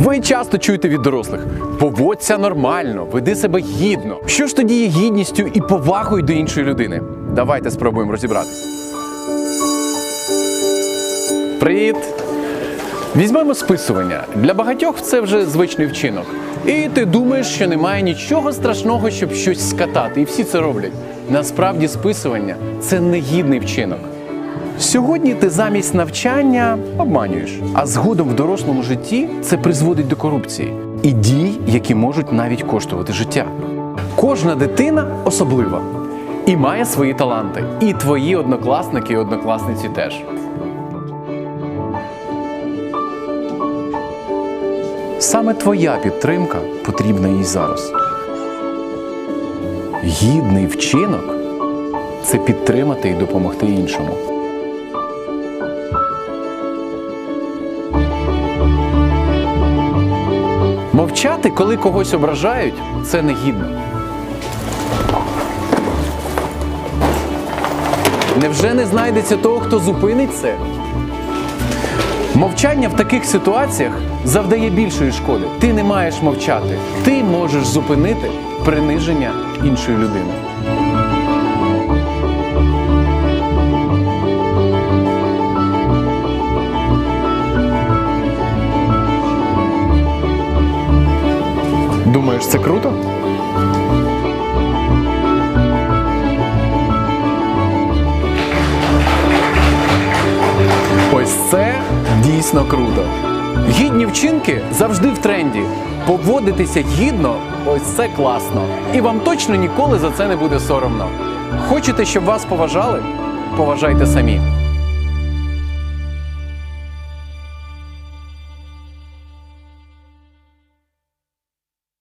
Ви часто чуєте від дорослих: поводься нормально, веди себе гідно. Що ж тоді є гідністю і повагою до іншої людини? Давайте спробуємо розібратися. Привіт! Візьмемо списування. Для багатьох це вже звичний вчинок. І ти думаєш, що немає нічого страшного, щоб щось скатати, і всі це роблять. Насправді списування це негідний вчинок. Сьогодні ти замість навчання обманюєш, а згодом в дорослому житті це призводить до корупції і дій, які можуть навіть коштувати життя. Кожна дитина особлива і має свої таланти. І твої однокласники і однокласниці теж. Саме твоя підтримка потрібна їй зараз. Гідний вчинок це підтримати і допомогти іншому. Мовчати, коли когось ображають, це негідно. Невже не знайдеться того, хто зупинить це? Мовчання в таких ситуаціях завдає більшої шкоди. Ти не маєш мовчати. Ти можеш зупинити приниження іншої людини. Думаєш, це круто? Ось це дійсно круто. Гідні вчинки завжди в тренді. Поводитися гідно ось це класно. І вам точно ніколи за це не буде соромно. Хочете, щоб вас поважали? Поважайте самі.